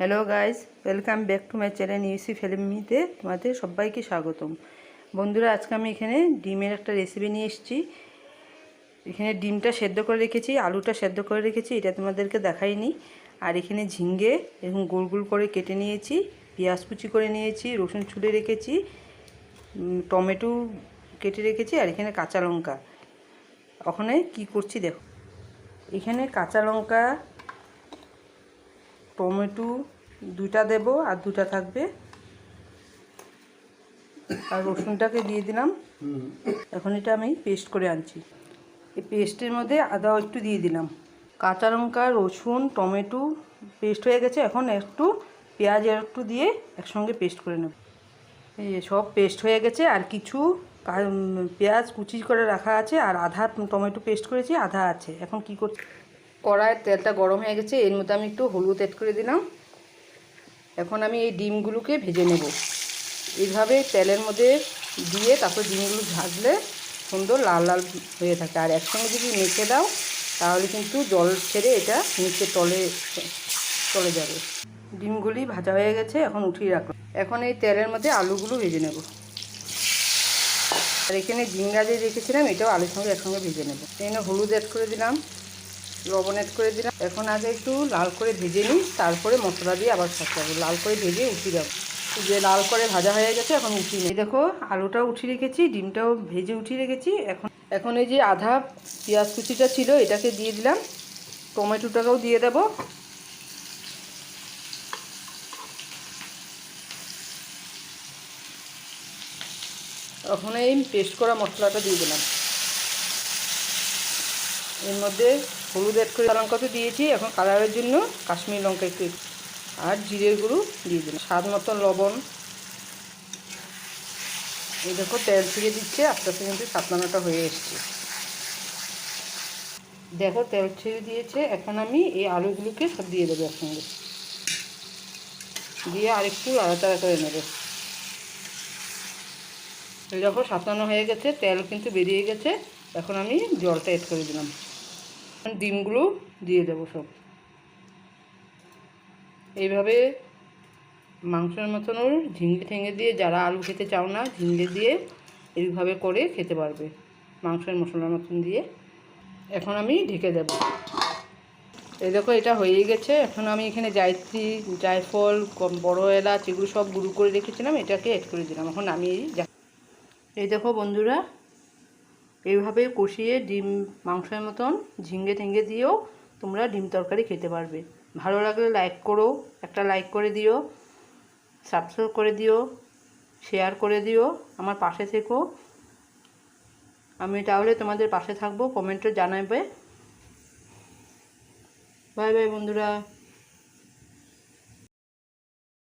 Hello guys welcome back to my channel UC ফিল্মিতে তোমাদের সবাইকে স্বাগতম। বন্ধুরা, আজকে আমি এখানে ডিমের একটা রেসিপি নিয়ে এসেছি। এখানে ডিমটা সেদ্ধ করে রেখেছি, আলুটা সেদ্ধ করে রেখেছি, এটা তোমাদেরকে দেখাইনি। আর এখানে ঝিঙ্গে এরকম গোল গোল করে কেটে নিয়েছি, পেঁয়াজ কুচি করে নিয়েছি, রসুন ছুলে রেখেছি টমেটো কেটে রেখেছি, আর এখানে কাঁচা লঙ্কা। ওখানে কি করছি দেখো। এখানে কাঁচা লঙ্কা টমেটো দুটা দেব আর দুটা থাকবে। আর রসুনটাকে দিয়ে দিলাম। এখন এটা আমি পেস্ট করে আনছি। এই পেস্টের মধ্যে আদাও একটু দিয়ে দিলাম। কাঁচা লঙ্কা, রসুন, টমেটো পেস্ট হয়ে গেছে। এখন একটু পেঁয়াজ একটু দিয়ে একসঙ্গে পেস্ট করে নেব। এই সব পেস্ট হয়ে গেছে। আর কিছু পেঁয়াজ কুচি করে রাখা আছে। আর আধা টমেটো পেস্ট করেছি, আধা আছে। এখন কি করছি কড়াইয়ের তেলটা গরম হয়ে গেছে, এর মধ্যে আমি একটু হলুদ অ্যাড করে দিলাম। এখন আমি এই ডিমগুলোকে ভেজে নেব। এইভাবে তেলের মধ্যে দিয়ে তারপর ডিমগুলো ভাজলে সুন্দর লাল লাল হয়ে থাকে। আর একসঙ্গে যদি মেখে দাও, তাহলে কিন্তু জল ছেড়ে এটা নিচে তলে চলে যাবে। ডিমগুলি ভাজা হয়ে গেছে, এখন উঠিয়ে রাখলাম। এখন এই তেলের মধ্যে আলুগুলো ভেজে নেব। আর এখানে ঝিঙ্গা যে রেখেছিলাম, এটাও আলুর সঙ্গে একসঙ্গে ভেজে নেব। এখানে হলুদ অ্যাড করে দিলাম। লবণ করে দিলাম। এখন আগে একটু লাল করে ভেজে নিই, তারপরে মশলা দিয়ে আবার সাজাবো লাল করে ভেজে উঠিয়ে দেবো যে লাল করে ভাজা হয়ে গেছে, এখন উঠিয়ে নিই। দেখো, আলুটাও উঠিয়ে রেখেছি, ডিমটাও ভেজে উঠিয়ে রেখেছি। এখন এখন এই যে আধা পেঁয়াজ কুচিটা ছিল, এটাকে দিয়ে দিলাম। টমেটোটাকেও দিয়ে দেবো। এখন এই পেস্ট করা মশলাটা দিয়ে দিলাম। এর মধ্যে হলুদ অ্যাড করে লঙ্কা তো দিয়েছি। এখন কালারের জন্য কাশ্মীর লঙ্কা একটু আর জিরের গুঁড়ো দিয়ে দিলাম। স্বাদ মতন লবণ। এই দেখো, তেল ছিঁড়ে দিচ্ছে, আস্তে আস্তে কিন্তু সাতনানাটা হয়ে এসছে। দেখো, তেল ছেড়ে দিয়েছে। এখন আমি এই আলুগুলোকে সব দিয়ে দেবো একসঙ্গে। দিয়ে আরেকটু আড়াতাড়া করে নেবে। এই দেখো সাতানো হয়ে গেছে, তেল কিন্তু বেরিয়ে গেছে। এখন আমি জলটা এড করে দিলাম। ডিমগুলো দিয়ে দেবো সব। এইভাবে মাংসের মতন ওর ঝিঙ্গে ঠেঙে দিয়ে, যারা আলু খেতে চাও না ঝিঙ্গে দিয়ে এইভাবে করে খেতে পারবে মাংসের মশলার মতন দিয়ে। এখন আমি ঢেকে দেব। এই দেখো, এটা হয়ে গেছে। এখন আমি এখানে জায়ত্রী, জায়ফল বড় এলাচ, এগুলো সব গুঁড়ো করে রেখেছিলাম, এটাকে এড করে দিলাম। এখন আমি এই দেখো বন্ধুরা এইভাবে কষিয়ে ডিম মাংসের মতন ঝিঙ্গে টিঙ্গে দিয়েও তোমরা ডিম তরকারি খেতে পারবে। ভালো লাগলে লাইক করো, একটা লাইক করে দিও সাবস্ক্রাইব করে দিও শেয়ার করে দিও, আমার পাশে থেকো। আমি তাহলে তোমাদের পাশে থাকব কমেন্টে জানাবে। বাই বাই বন্ধুরা।